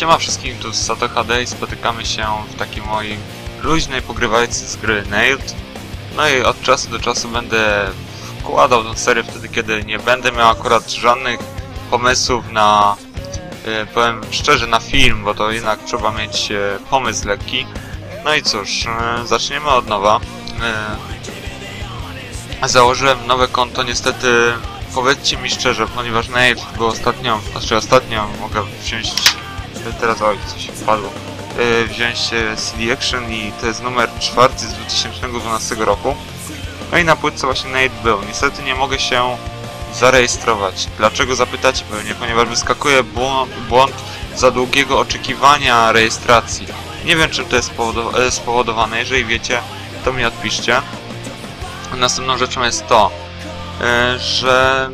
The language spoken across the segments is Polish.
Siema wszystkim, tu Sato HD i spotykamy się w takiej mojej luźnej pogrywajce z gry Nailed. No i od czasu do czasu będę wkładał tę serię wtedy, kiedy nie będę miał akurat żadnych pomysłów na, e, powiem szczerze, na film, bo to jednak trzeba mieć e, pomysł lekki. No i cóż, e, zaczniemy od nowa. Założyłem nowe konto, niestety powiedzcie mi szczerze, ponieważ Nailed był ostatnio, znaczy ostatnio mogę wziąć teraz oj, coś wpadło. Yy, wziąć e, CD Action i to jest numer czwarty z 2012 roku. No i na płytce właśnie Nate był. Niestety nie mogę się zarejestrować. Dlaczego zapytacie pewnie? Ponieważ wyskakuje błąd, błąd za długiego oczekiwania rejestracji. Nie wiem czym to jest e, spowodowane. Jeżeli wiecie, to mi odpiszcie. Następną rzeczą jest to, że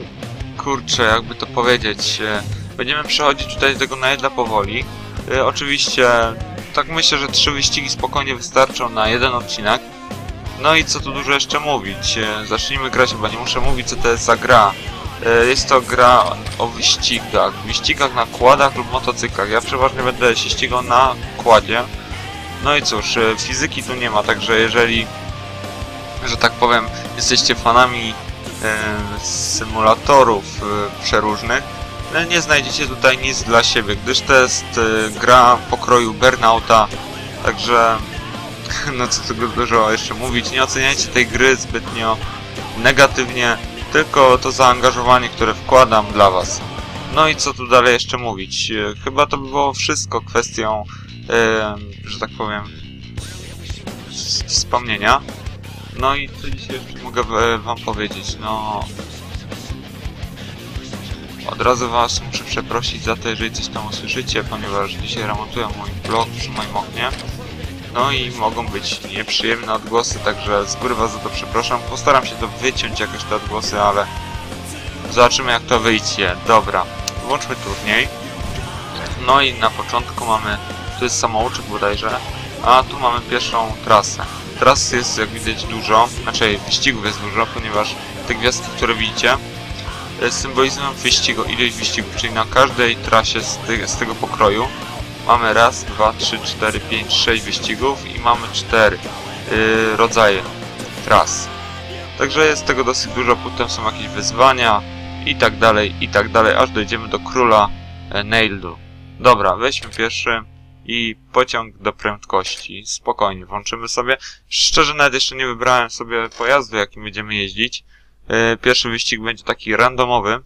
kurczę, jakby to powiedzieć, Będziemy przechodzić tutaj do tego najedla powoli. Yy, oczywiście, tak myślę, że trzy wyścigi spokojnie wystarczą na jeden odcinek. No i co tu dużo jeszcze mówić. Yy, zacznijmy grać, chyba nie muszę mówić co to jest za gra. Yy, jest to gra o wyścigach. Wyścigach na kładach lub motocyklach. Ja przeważnie będę się ścigał na kładzie. No i cóż, fizyki tu nie ma, także jeżeli, że tak powiem, jesteście fanami symulatorów przeróżnych, no, nie znajdziecie tutaj nic dla siebie, gdyż to jest y, gra pokroju Burnouta, także no co tu dużo jeszcze mówić, nie oceniajcie tej gry zbytnio negatywnie, tylko to zaangażowanie, które wkładam dla was. No i co tu dalej jeszcze mówić? Y, chyba to by było wszystko kwestią, y, że tak powiem, wspomnienia. No i co dzisiaj jeszcze mogę wam powiedzieć? No, od razu was muszę przeprosić za to, jeżeli coś tam usłyszycie, ponieważ dzisiaj remontuję mój blog przy moim oknie. No i mogą być nieprzyjemne odgłosy, także z góry was za to przepraszam. Postaram się to wyciąć jakoś te odgłosy, ale zobaczymy jak to wyjdzie. Dobra, włączmy turniej. No i na początku mamy, tu jest samouczek bodajże, a tu mamy pierwszą trasę. Tras jest jak widać dużo, znaczy wyścigów jest dużo, ponieważ te gwiazdki, które widzicie, symbolizują wyścigu, ilość wyścigów, czyli na każdej trasie z, ty, z tego pokroju mamy raz, dwa, trzy, cztery, pięć, sześć wyścigów i mamy cztery yy, rodzaje tras. Także jest tego dosyć dużo, potem są jakieś wyzwania i tak dalej, i tak dalej, aż dojdziemy do króla e, Naildu. Dobra, weźmy pierwszy i pociąg do prędkości. Spokojnie, włączymy sobie. Szczerze nawet jeszcze nie wybrałem sobie pojazdu, jakim będziemy jeździć. E, pierwszy wyścig będzie taki randomowy.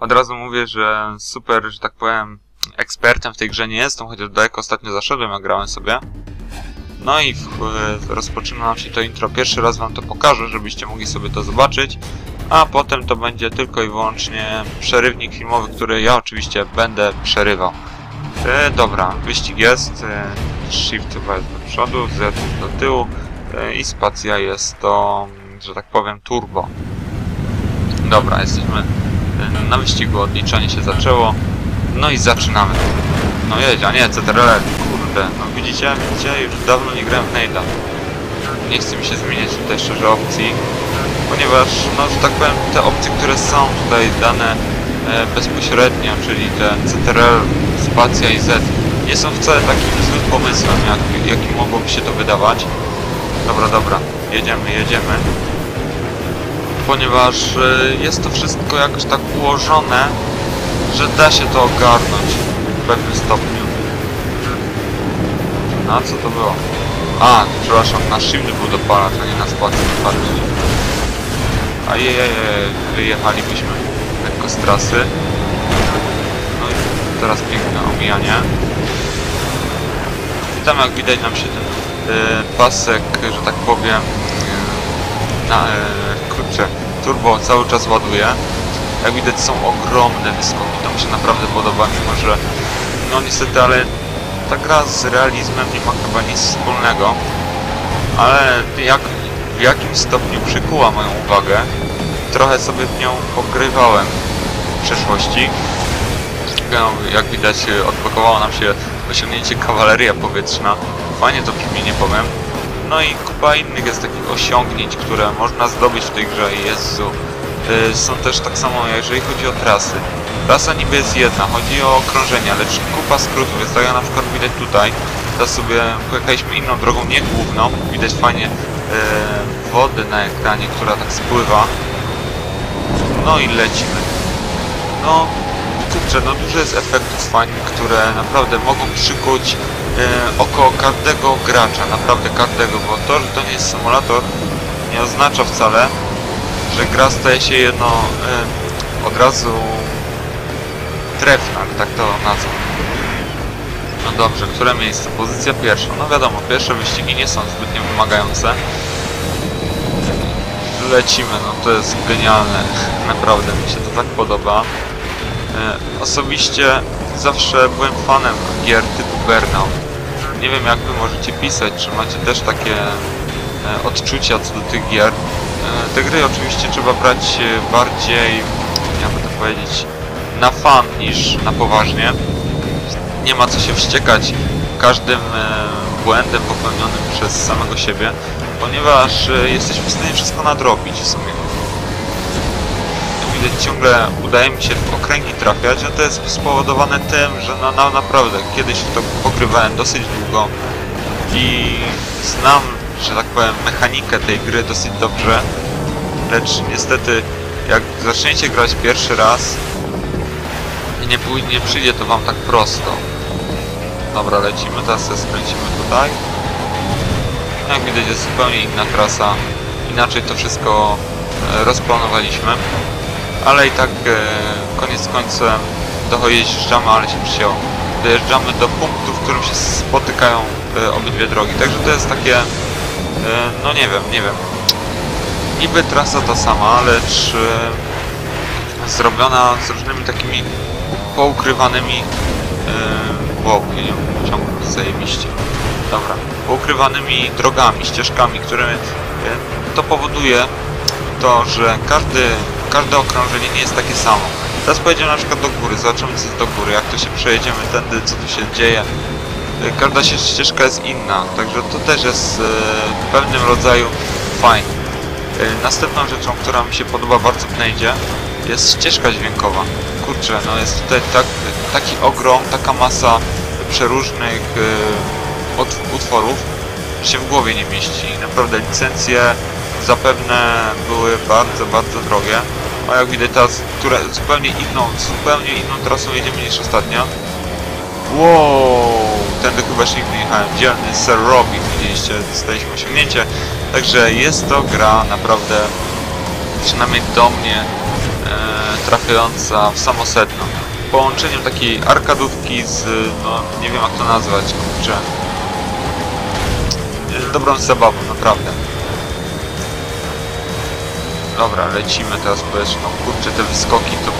Od razu mówię, że super, że tak powiem, ekspertem w tej grze nie jestem, chociaż daleko ostatnio zaszedłem, jak grałem sobie. No i w, e, rozpoczyna się to intro. Pierwszy raz wam to pokażę, żebyście mogli sobie to zobaczyć. A potem to będzie tylko i wyłącznie przerywnik filmowy, który ja oczywiście będę przerywał. E, dobra, wyścig jest. E, shift chyba jest do przodu, Z do tyłu e, i spacja jest to że tak powiem, turbo. Dobra, jesteśmy y, na wyścigu, odliczanie się zaczęło. No i zaczynamy. No jedź, a nie, CTRL, kurde, no widzicie, widzicie, już dawno nie grałem w Nade'a. Nie chce mi się zmieniać tutaj szczerze opcji, ponieważ, no, że tak powiem, te opcje, które są tutaj dane e, bezpośrednio, czyli te CTRL, spacja i Z, nie są wcale takim złym pomysłem, jak, jakim mogłoby się to wydawać. Dobra, dobra, jedziemy, jedziemy ponieważ e, jest to wszystko jakoś tak ułożone, że da się to ogarnąć w pewnym stopniu. A co to było? A, przepraszam, na shift był dopalacz, a nie na spacji dopalacz. A je, je, wyjechalibyśmy lekko z trasy. No i teraz piękne omijanie. I tam jak widać nam się ten pasek, że tak powiem, y, na, y, kurczę, turbo cały czas ładuje. Jak widać są ogromne wyskoki, to mi się naprawdę podoba, mimo że no niestety, ale ta gra z realizmem nie ma chyba nic wspólnego. Ale jak, w jakim stopniu przykuła moją uwagę, trochę sobie w nią pogrywałem w przeszłości. No, jak widać odblokowało nam się osiągnięcie kawaleria powietrzna. Fajnie to brzmi, nie powiem. No i kupa innych jest takich osiągnięć, które można zdobyć w tej grze. Jezu, y, są też tak samo, jeżeli chodzi o trasy. Trasa niby jest jedna, chodzi o okrążenia, lecz kupa skrótów jest tak na przykład widać tutaj. Teraz sobie pojechaliśmy inną drogą, nie główną. Widać fajnie y, wodę na ekranie, która tak spływa. No i lecimy. No, kurczę, no dużo jest efektów fajnych, które naprawdę mogą przykuć e, oko każdego gracza, naprawdę każdego, bo to, że to nie jest symulator, nie oznacza wcale, że gra staje się jedno e, od razu trefna, tak to nazwę. No dobrze, które miejsce? Pozycja pierwsza. No wiadomo, pierwsze wyścigi nie są zbytnio wymagające. Lecimy, no to jest genialne. Naprawdę mi się to tak podoba. E, Osobiście zawsze byłem fanem gier typu Burnout. Nie wiem jak wy możecie pisać, czy macie też takie e, odczucia co do tych gier. E, Te gry oczywiście trzeba brać bardziej, jakby to powiedzieć, na fan niż na poważnie. Nie ma co się wściekać każdym e, błędem popełnionym przez samego siebie, ponieważ jesteśmy w stanie wszystko nadrobić w sumie widać ciągle udaje mi się w okręgi trafiać, a to jest spowodowane tym, że no, no naprawdę kiedyś to pogrywałem dosyć długo i znam, że tak powiem, mechanikę tej gry dosyć dobrze, lecz niestety jak zaczniecie grać pierwszy raz nie, nie przyjdzie to wam tak prosto. Dobra, lecimy, teraz sobie skręcimy tutaj. Jak widać jest zupełnie inna trasa, inaczej to wszystko e, rozplanowaliśmy ale i tak e, koniec końcem dojeżdżamy, ale się przyjęło. Dojeżdżamy do punktu, w którym się spotykają e, obydwie drogi. Także to jest takie, e, no nie wiem, nie wiem. Niby trasa ta sama, lecz e, zrobiona z różnymi takimi poukrywanymi e, wow, nie ciągle zajebiście. Dobra, poukrywanymi drogami, ścieżkami, które e, to powoduje to, że każdy każde okrążenie nie jest takie samo. Teraz pojedziemy na przykład do góry, zobaczymy co jest do góry, jak to się przejedziemy tędy, co tu się dzieje. E, Każda ścieżka jest inna, także to też jest w pewnym rodzaju fajne. E, Następną rzeczą, która mi się podoba bardzo w jest ścieżka dźwiękowa. Kurczę, no jest tutaj tak, taki ogrom, taka masa przeróżnych ut- utworów, że się w głowie nie mieści. Naprawdę licencje zapewne były bardzo, bardzo drogie. A jak widać teraz, które zupełnie inną, zupełnie inną trasą jedziemy niż ostatnio. Wow, tędy chyba nigdy nie jechałem. Dzielny Sir Robin, widzieliście, dostaliśmy osiągnięcie. Także jest to gra naprawdę, przynajmniej do mnie, e, trafiająca w samo sedno. Połączeniem takiej arkadówki z, no nie wiem jak to nazwać, kurczę. E, Dobrą zabawą, naprawdę. Dobra, lecimy teraz powietrzną. Kurczę, te wyskoki to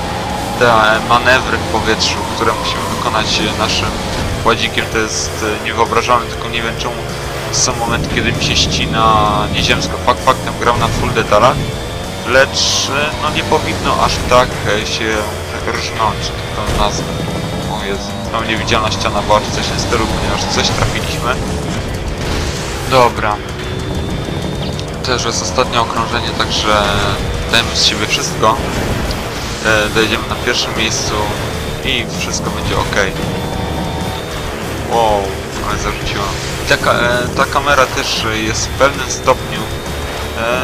te manewry w powietrzu, które musimy wykonać naszym ładzikiem, to jest e, niewyobrażalne, tylko nie wiem czemu są momenty, kiedy mi się ścina nieziemsko. Fakt faktem gram na full detalach, lecz e, no nie powinno aż tak e, się rżnąć, to nazwę. O Jezu, mam niewidzialna ściana była czy coś tym stylu, ponieważ coś trafiliśmy. Dobra, też jest ostatnie okrążenie, także dajmy z siebie wszystko. E, dojedziemy na pierwszym miejscu i wszystko będzie ok. Wow, ale zarzuciłam. Ta, e, ta kamera też jest w pewnym stopniu e,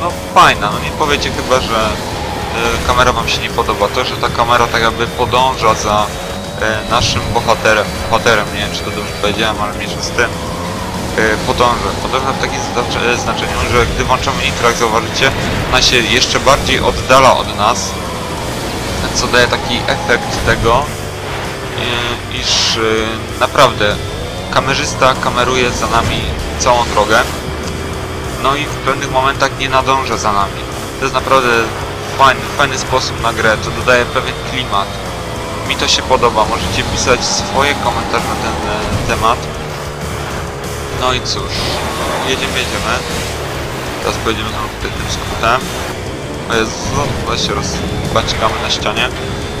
no fajna, no nie powiecie chyba, że e, kamera wam się nie podoba. To, że ta kamera tak jakby podąża za e, naszym bohaterem, bohaterem, nie wiem czy to dobrze powiedziałem, ale mniejsza z tym e, podąża. Podąża w takim e, znaczeniu, że gdy włączamy jak zauważycie, ona się jeszcze bardziej oddala od nas, co daje taki efekt tego, e, iż e, naprawdę kamerzysta kameruje za nami całą drogę, no i w pewnych momentach nie nadąża za nami. To jest naprawdę fajny, fajny sposób na grę, to dodaje pewien klimat. Mi to się podoba, możecie pisać swoje komentarze na ten e, temat. No i cóż, jedziemy, jedziemy. Teraz pojedziemy znowu tym Jezu, właśnie się rozbaćkamy na ścianie.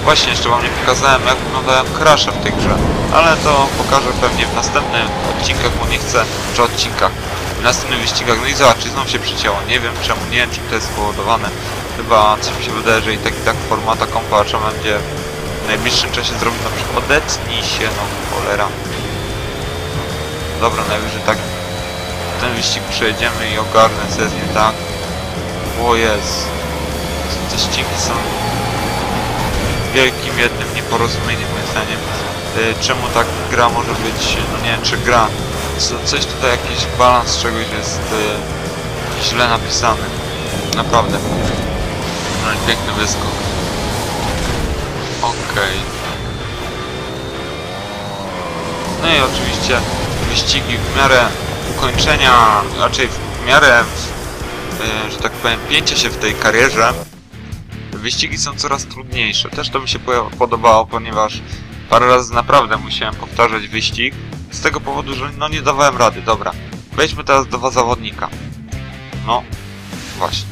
Właśnie, jeszcze wam nie pokazałem jak wyglądają crashe w tej grze. Ale to pokażę pewnie w następnych odcinkach, bo nie chcę, czy odcinkach, w następnych wyścigach. No i zobaczcie, znowu się przycięło. Nie wiem czemu, nie wiem czym to jest spowodowane. chyba coś mi się wydaje, że i tak i tak formata kompa trzeba będzie w najbliższym czasie zrobić na przykład odetnij się, no cholera. Dobra, najwyżej tak ten wyścig przejedziemy i ogarnę sesję, tak? O jest. Te ścigi są wielkim jednym nieporozumieniem moim zdaniem. Y, Czemu tak gra może być, no nie wiem czy gra, co, coś tutaj, jakiś balans czegoś jest y, źle napisany. Naprawdę. No piękny wyskok. Okej. No i oczywiście wyścigi w miarę ukończenia, raczej w miarę, y, że tak powiem, pięcia się w tej karierze, wyścigi są coraz trudniejsze. Też to mi się po- podobało, ponieważ parę razy naprawdę musiałem powtarzać wyścig, z tego powodu, że no nie dawałem rady. Dobra, wejdźmy teraz do zawodnika. No, właśnie.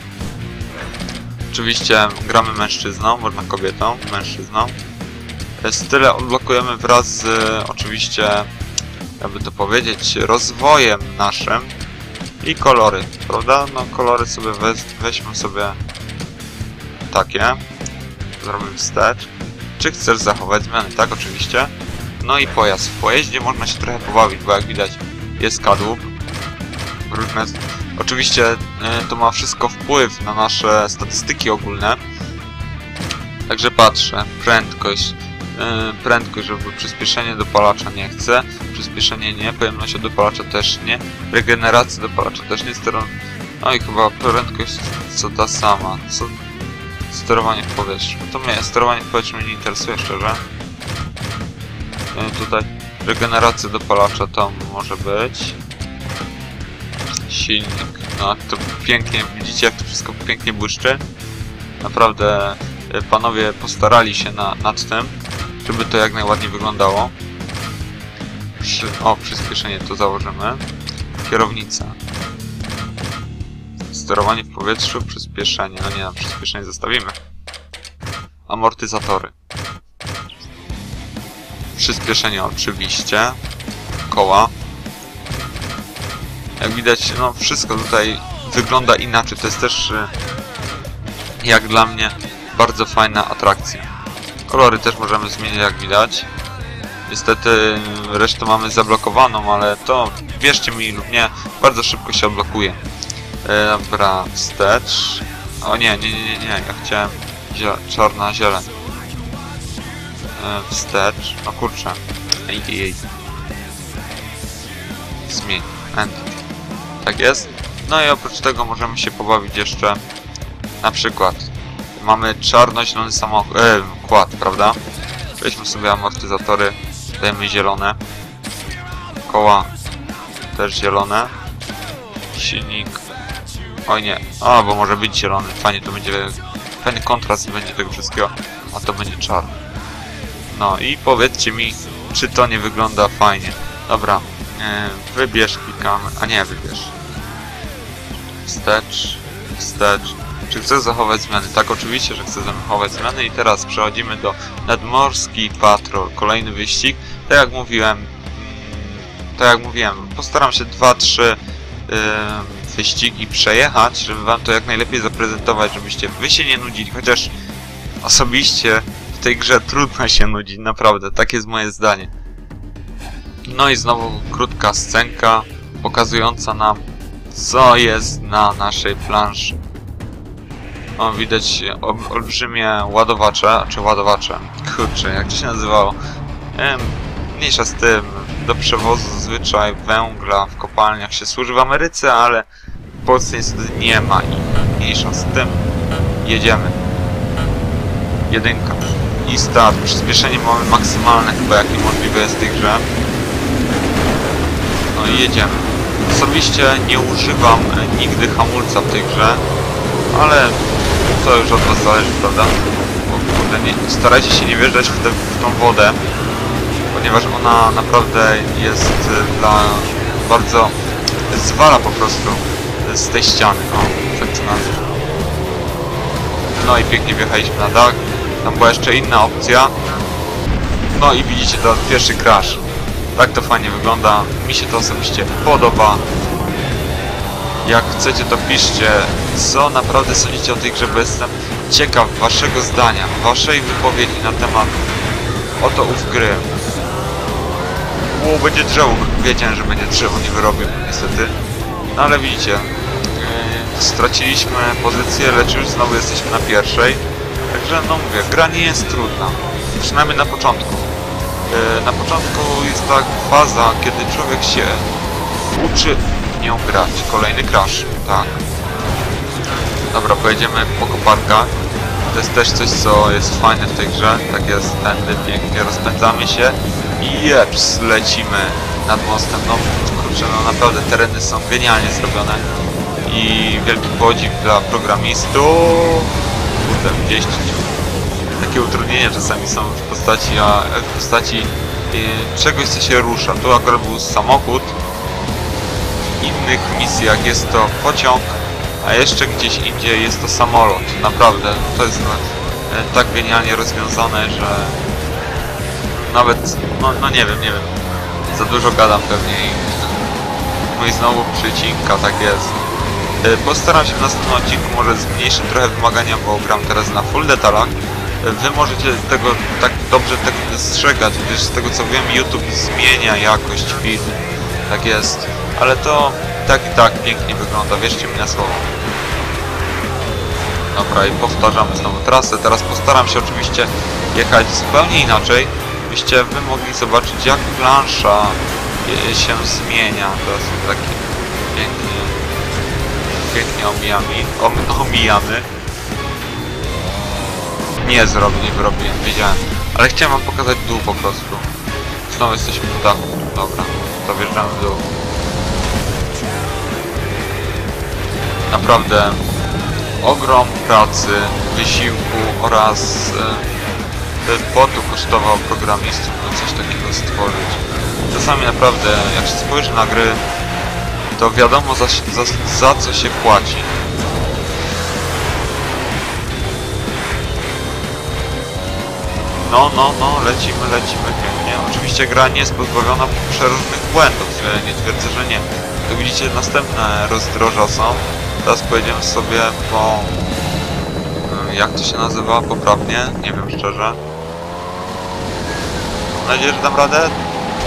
Oczywiście gramy mężczyzną, można kobietą, mężczyzną. Style odblokujemy wraz z e, oczywiście, jakby to powiedzieć, rozwojem naszym i kolory, prawda? No kolory sobie weź, weźmy sobie takie. Zrobimy wstecz. Czy chcesz zachować zmiany? Tak, oczywiście. No i pojazd. W pojeździe można się trochę pobawić, bo jak widać jest kadłub. Różne... Oczywiście y, to ma wszystko wpływ na nasze statystyki ogólne. Także patrzę. Prędkość. Y, prędkość, żeby przyspieszenie dopalacza nie chcę. Przyspieszenie nie. Pojemność dopalacza też nie. Regeneracja dopalacza też nie. Steron... No i chyba prędkość co ta sama. Co... Sterowanie w powietrzu. To mnie sterowanie w powietrzu mnie nie interesuje szczerze. E, tutaj regeneracja dopalacza to może być. Silnik. No to pięknie, widzicie jak to wszystko pięknie błyszczy. Naprawdę e, panowie postarali się na, nad tym, żeby to jak najładniej wyglądało. Przy, o, przyspieszenie to założymy. Kierownica. Sterowanie w powietrzu, przyspieszenie. No nie, no, przyspieszenie zostawimy. Amortyzatory. Przyspieszenie oczywiście. Koła. Jak widać, no wszystko tutaj wygląda inaczej. To jest też, y, jak dla mnie, bardzo fajna atrakcja. Kolory też możemy zmienić, jak widać. Niestety resztę mamy zablokowaną, ale to, wierzcie mi lub nie, bardzo szybko się odblokuje. E, Dobra, wstecz. O nie, nie, nie, nie, nie, ja chciałem zie czarna zieleń. E, wstecz. No kurczę. Ej, ej, ej. Zmień. Entity. Tak jest. No i oprócz tego możemy się pobawić jeszcze na przykład mamy czarno-zielony samochód, e, kład, prawda? Weźmy sobie amortyzatory, dajemy zielone. Koła też zielone. Silnik Oj nie. A, bo może być zielony. Fajnie to będzie... Fajny kontrast będzie tego wszystkiego. A to będzie czarny. No i powiedzcie mi, czy to nie wygląda fajnie. Dobra. E, wybierz, klikamy. A nie, wybierz. Wstecz. Wstecz. Czy chcesz zachować zmiany? Tak, oczywiście, że chcę zachować zmiany. I teraz przechodzimy do Nadmorski Patrol. Kolejny wyścig. Tak jak mówiłem... mm, Tak jak mówiłem, postaram się 2-3 wyścigi przejechać, żeby wam to jak najlepiej zaprezentować, żebyście wy się nie nudzili, chociaż osobiście w tej grze trudno się nudzić, naprawdę, tak jest moje zdanie. No i znowu krótka scenka pokazująca nam co jest na naszej planszy. O, widać ol- olbrzymie ładowacze, czy ładowacze, kurczę, jak to się nazywało? Mniejsza z tym, do przewozu zazwyczaj węgla w kopalniach się służy w Ameryce, ale w Polsce niestety nie ma i mniejsza z tym. Jedziemy. Jedynka. I start. Przyspieszenie mamy maksymalne chyba jakie możliwe jest w tej grze. No i jedziemy. Osobiście nie używam nigdy hamulca w tej grze, ale to już od was zależy, prawda? Bo kurde, nie, starajcie się nie wjeżdżać w, tę- w tą wodę, ponieważ ona naprawdę jest y, dla bardzo zwala po prostu z tej ściany. O, tak to nazwę. No i pięknie wjechaliśmy na dach. Tam była jeszcze inna opcja. No i widzicie to pierwszy crash. Tak to fajnie wygląda. Mi się to osobiście podoba. Jak chcecie to piszcie, co naprawdę sądzicie o tej grze, bo jestem ciekaw waszego zdania, waszej wypowiedzi na temat oto ów gry. Ło, będzie drzewo, wiedziałem, że będzie drzewo, nie wyrobię niestety. No ale widzicie, yy, straciliśmy pozycję, lecz już znowu jesteśmy na pierwszej. Także no mówię, gra nie jest trudna, przynajmniej na początku. Yy, na początku jest ta faza, kiedy człowiek się uczy nią grać. Kolejny crash, tak. Dobra, pojedziemy po koparkach. To jest też coś, co jest fajne w tej grze. Tak jest, tędy pięknie rozpędzamy się i jeps, lecimy nad mostem. No kurczę, no naprawdę tereny są genialnie zrobione i wielki podziw dla programistów. Kurde, gdzieś takie utrudnienia czasami są w postaci, a w postaci yy, czegoś, co się rusza. Tu akurat był samochód. Innych misjach jest to pociąg, a jeszcze gdzieś indziej jest to samolot. Naprawdę, to jest e, tak genialnie rozwiązane, że nawet, no, no nie wiem, nie wiem, za dużo gadam pewnie i no i znowu przycinka, tak jest. E, Postaram się w następnym odcinku może zmniejszyć trochę wymagania, bo gram teraz na full detalach. E, Wy możecie tego tak dobrze tego dostrzegać, gdyż z tego co wiem YouTube zmienia jakość filmu. Tak jest. Ale to tak i tak pięknie wygląda, wierzcie mi na słowo. Dobra i powtarzam znowu trasę. Teraz postaram się oczywiście jechać zupełnie inaczej, byście wy mogli zobaczyć jak plansza się zmienia. To jest taki pięknie, pięknie omijamy, om, omijamy. Nie zrobię, nie wyrobię, wiedziałem. Ale chciałem wam pokazać dół po prostu. Znowu jesteśmy w dachu. Dobra, to wjeżdżamy w dół. Naprawdę ogrom pracy, wysiłku oraz e, potu kosztował programistów, by coś takiego stworzyć. Czasami naprawdę, jak się spojrzy na gry, to wiadomo za, za, za co się płaci. No, no, no, lecimy, lecimy pięknie. Oczywiście gra nie jest pozbawiona przeróżnych błędów, nie twierdzę, że nie. Tu widzicie, następne rozdroża są. Teraz pojedziemy sobie po... y, Jak to się nazywa poprawnie? Nie wiem szczerze. Mam nadzieję, że dam radę.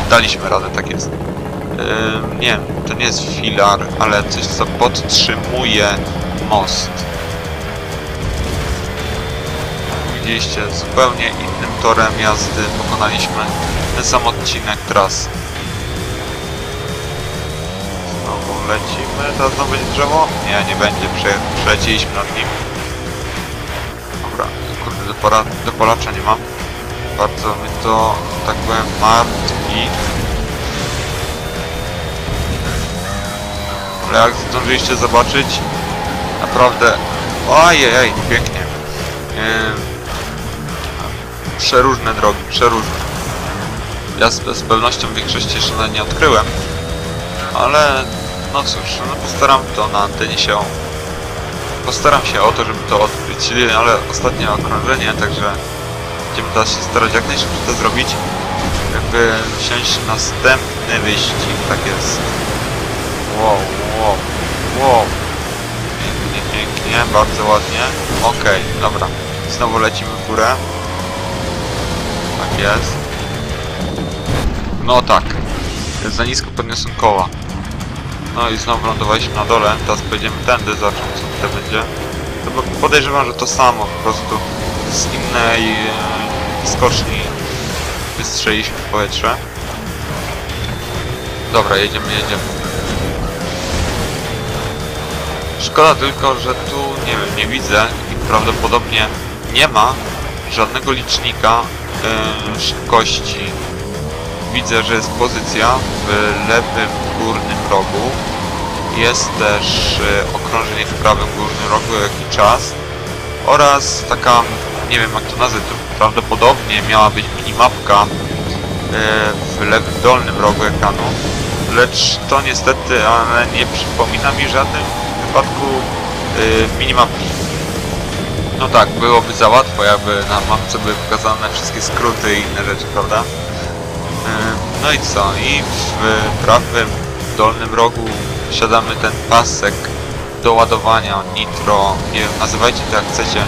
Daliśmy radę, tak jest. Yy, nie, to nie jest filar, ale coś co podtrzymuje most. Widzieliście, zupełnie innym torem jazdy pokonaliśmy ten sam odcinek trasy. Lecimy, teraz znowu będzie drzewo? Nie, nie będzie, Prze przelecieliśmy nad nim. Dobra, kurde, do, pora do polacza nie mam. Bardzo mnie to, tak powiem, martwi. Ale jak zdążyliście zobaczyć, naprawdę... Ojej, pięknie. Yy, przeróżne drogi, przeróżne. Ja z, z pewnością większości jeszcze nie odkryłem, ale no cóż, no postaram to na antenie się postaram się o to, żeby to odkryć, ale ostatnie okrążenie, także będziemy teraz się starać jak najszybciej to zrobić, jakby wsiąść następny wyścig, tak jest. Wow, wow, wow. Pięknie, pięknie, bardzo ładnie. Okej, dobra. Znowu lecimy w górę. Tak jest. No tak. Za nisko podniosłem koła. No i znowu lądowaliśmy na dole. Teraz pojedziemy tędy, zobaczymy co tutaj będzie. To podejrzewam, że to samo, po prostu z innej skoczni wystrzeliśmy w powietrze. Dobra, jedziemy, jedziemy. Szkoda tylko, że tu, nie wiem, nie widzę i prawdopodobnie nie ma żadnego licznika e, szybkości. Widzę, że jest pozycja w lewym górnym rogu. Jest też e, okrążenie w prawym górnym rogu, jak i czas. Oraz taka, nie wiem jak to nazwać, prawdopodobnie miała być minimapka e, w lewym dolnym rogu ekranu. Lecz to niestety, ale nie przypomina mi w żadnym wypadku e, minimapki. No tak, byłoby za łatwo, jakby na mapce były pokazane wszystkie skróty i inne rzeczy, prawda? Yy, No i co? I w prawym dolnym rogu Wsiadamy ten pasek do ładowania nitro, nie wiem, nazywajcie to jak chcecie.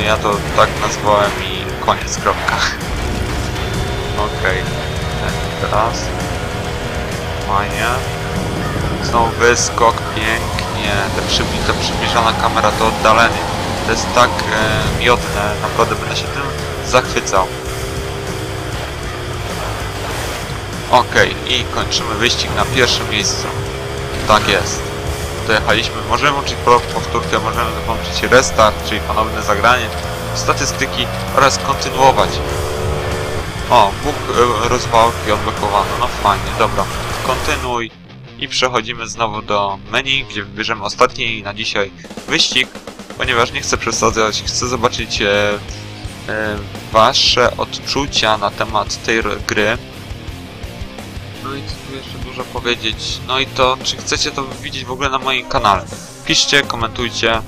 E, Ja to tak nazwałem i koniec, kropka. Okej, tak, teraz. Fajnie. Znowu wyskok, pięknie. Ta przybliżona kamera, to oddalenie. To jest tak e, miodne, naprawdę będę się tym zachwycał. Okej, i kończymy wyścig na pierwszym miejscu. Tak jest. Dojechaliśmy. Możemy włączyć po- powtórkę, możemy włączyć restart, czyli ponowne zagranie, statystyki oraz kontynuować. O, Bóg e, rozwałki odblokowano. No fajnie, dobra. Kontynuuj. I przechodzimy znowu do menu, gdzie wybierzemy ostatni na dzisiaj wyścig, ponieważ nie chcę przesadzać, chcę zobaczyć e, e, wasze odczucia na temat tej gry. I co tu jeszcze dużo powiedzieć? No i to, czy chcecie to widzieć w ogóle na moim kanale? Piszcie, komentujcie.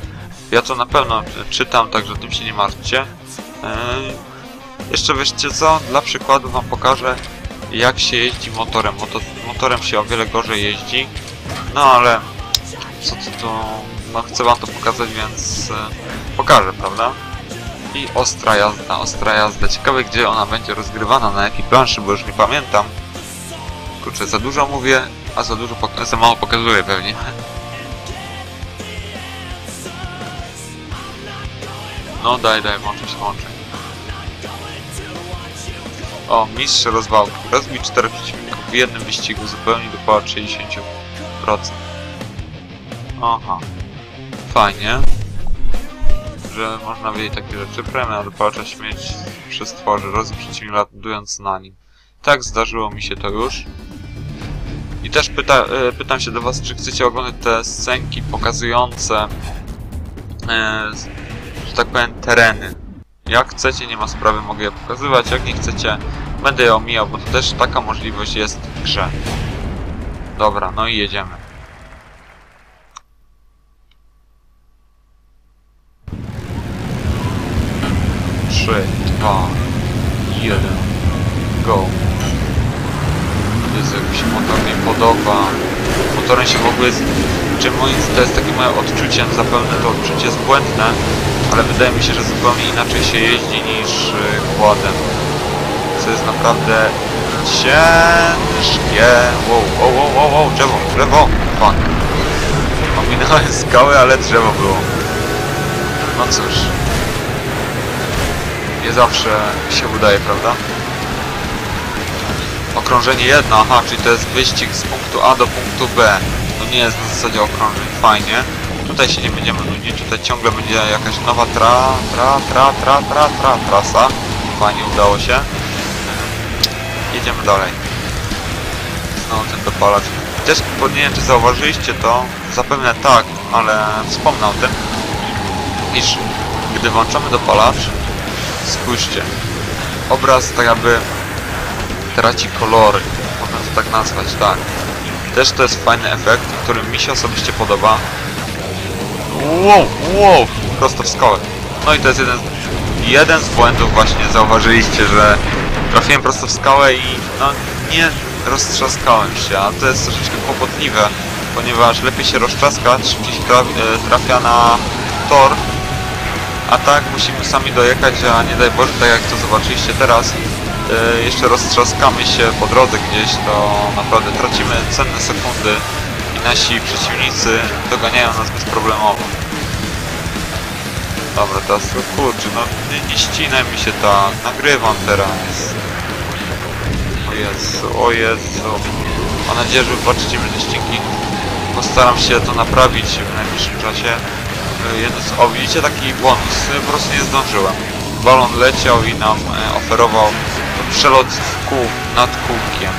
Ja to na pewno czytam, także tym się nie martwcie. E, jeszcze wiecie co? Dla przykładu wam pokażę jak się jeździ motorem. Moto, motorem się o wiele gorzej jeździ. No ale co to tu... No chcę wam to pokazać, więc e, pokażę, prawda? I ostra jazda, ostra jazda. Ciekawe gdzie ona będzie rozgrywana, na jakiej planszy, bo już nie pamiętam. Kurczę, za dużo mówię, a za dużo za mało pokazuję pewnie. No daj, daj, włączę się, włączę. O, mistrz rozwałki. Rozbij czterech przeciwników w jednym wyścigu, zupełnie do połowy 60%. Aha. Fajnie. Że można wiedzieć takie rzeczy. Premia dopłacza śmierć przez tworzy, rozbij przeciwnika latując na nim. Tak, zdarzyło mi się to już. I też pyta, e, pytam się do was, czy chcecie oglądać te scenki pokazujące, e, że tak powiem, tereny. Jak chcecie, nie ma sprawy, mogę je pokazywać. Jak nie chcecie, będę je omijał, bo to też taka możliwość jest w grze. Dobra, no i jedziemy. Trzy, dwa, jeden, go. Jezu, jak mi się motor nie podoba. Motorem się w ogóle... Z... Czy moi... To jest takie moje odczucie, zapewne to odczucie jest błędne, ale wydaje mi się, że zupełnie inaczej się jeździ niż y, kładem. Co jest naprawdę ciężkie. Wow, wow, wow, wow, wow, drzewo, drzewo, fuck. Ominąłem skały, ale drzewo było. No cóż. Nie zawsze się udaje, prawda? Okrążenie jedno, aha, czyli to jest wyścig z punktu A do punktu B. To nie jest na zasadzie okrążeń, fajnie. Tutaj się nie będziemy nudzić, tutaj ciągle będzie jakaś nowa tra, tra, tra, tra, tra, tra, trasa. Fajnie, udało się. Jedziemy dalej. Znowu ten dopalacz. Też nie wiem, czy zauważyliście to, zapewne tak, ale wspomnę o tym, iż gdy włączamy dopalacz, spójrzcie, obraz tak jakby traci kolory, można to tak nazwać, tak. Też to jest fajny efekt, który mi się osobiście podoba. Wow, wow, prosto w skałę. No i to jest jeden, jeden z błędów właśnie, zauważyliście, że trafiłem prosto w skałę i no nie roztrzaskałem się, a to jest troszeczkę kłopotliwe, ponieważ lepiej się roztrzaskać, szybciej się traf, e, trafia na tor, a tak musimy sami dojechać, a nie daj Boże, tak jak to zobaczyliście teraz, jeszcze roztrzaskamy się po drodze gdzieś, to naprawdę tracimy cenne sekundy i nasi przeciwnicy doganiają nas bezproblemowo. Dobra, teraz kurczę, no nie, nie ścinaj mi się tak, nagrywam teraz. O Jezu, o Jezu. Mam nadzieję, że wybaczycie mi te ścinki. Postaram się to naprawić w najbliższym czasie. E, Jedno. O, widzicie taki bonus, e, po prostu nie zdążyłem. Balon leciał i nam e, oferował przelot w kół, nad kółkiem.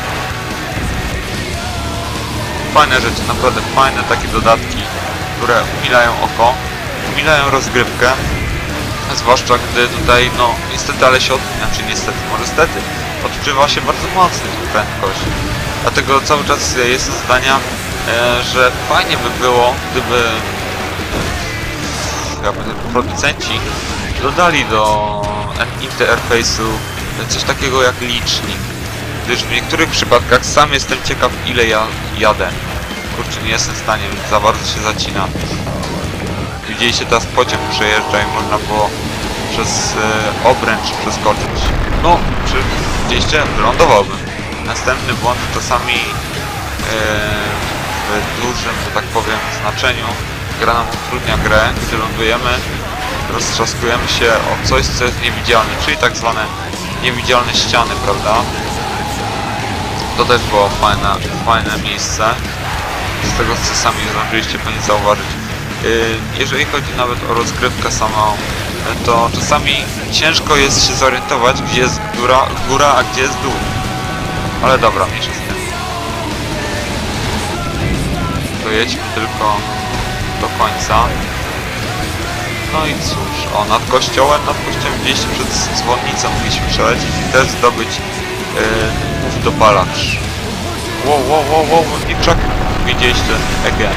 Fajne rzeczy, naprawdę fajne takie dodatki, które umilają oko, umilają rozgrywkę. Zwłaszcza gdy tutaj, no niestety, ale się od... znaczy niestety, może stety, odczuwa się bardzo mocno prędkość. Dlatego cały czas jestem zdania, e, że fajnie by było, gdyby e, producenci dodali do interfejsu coś takiego jak licznik. Gdyż w niektórych przypadkach sam jestem ciekaw ile ja jadę. kurczę, nie jestem w stanie, za bardzo się zacina. Widzieliście teraz pociąg przejeżdża i można było przez e, obręcz przeskoczyć. No, czy widzieliście? Wylądowałbym. Następny błąd czasami e, w dużym, że tak powiem, znaczeniu gra nam utrudnia grę, gdy lądujemy, roztrzaskujemy się o coś, co jest niewidzialne, czyli tak zwane niewidzialne ściany, prawda? To też było fajne, fajne miejsce. Z tego co sami zdążyliście pewnie zauważyć. Yy, Jeżeli chodzi nawet o rozgrywkę samą, to czasami ciężko jest się zorientować, gdzie jest góra, góra a gdzie jest dół. Ale dobra, mniejsza z tym. Dojedźmy tylko do końca. No i cóż, o nad kościołem, nad kościołem gdzieś przed dzwonnicą mogliśmy przelecieć i też zdobyć yy, ów dopalacz. Wow, wow, wow, wow, i krzak widzieliście, again.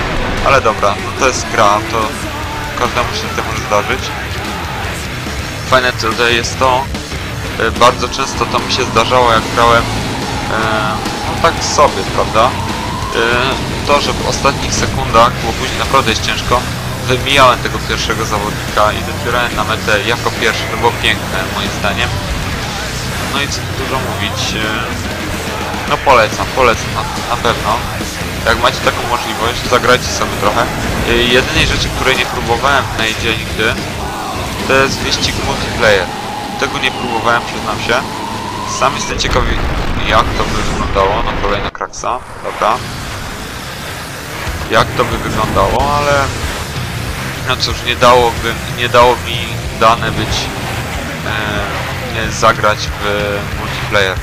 Ale dobra, no to jest gra, to każdemu się to może zdarzyć. Fajne tutaj jest to, yy, bardzo często to mi się zdarzało jak grałem, yy, no tak sobie, prawda? Yy, to, że w ostatnich sekundach, bo później naprawdę jest ciężko, wymijałem tego pierwszego zawodnika i docierałem na metę jako pierwszy. To było piękne moim zdaniem. No i co dużo mówić. e, No polecam, polecam na, na pewno. Jak macie taką możliwość, zagrajcie sobie trochę. E, Jedynej rzeczy, której nie próbowałem w Nejdzie nigdy, to jest wyścig multiplayer. Tego nie próbowałem, przyznam się. Sam jestem ciekawy, jak to by wyglądało. No kolejna kraksa, dobra. Jak to by wyglądało, ale no cóż, nie dałoby, nie dało mi dane być e, zagrać w multiplayer.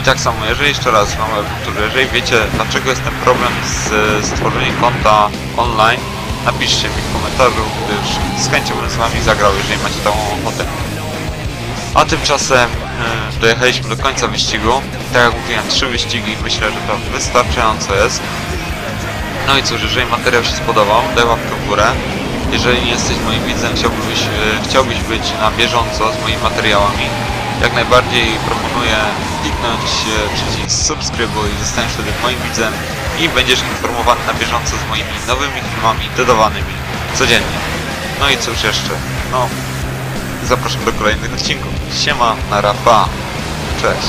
I tak samo, jeżeli jeszcze raz mam powtórzę, jeżeli wiecie dlaczego jest ten problem z stworzeniem konta online, napiszcie mi w komentarzu, gdyż z chęcią bym z wami zagrał, jeżeli macie taką ochotę. A tymczasem e, dojechaliśmy do końca wyścigu. Tak jak mówiłem, trzy wyścigi, myślę, że to wystarczająco jest. No i cóż, jeżeli materiał się spodobał, daj łapkę w górę. Jeżeli jesteś moim widzem, chciałbyś, e, chciałbyś być na bieżąco z moimi materiałami, jak najbardziej proponuję kliknąć e, przycisk subskrybuj, zostaniesz wtedy moim widzem i będziesz informowany na bieżąco z moimi nowymi filmami dodawanymi codziennie. No i cóż jeszcze, no zapraszam do kolejnych odcinków. Siema, na pa, cześć.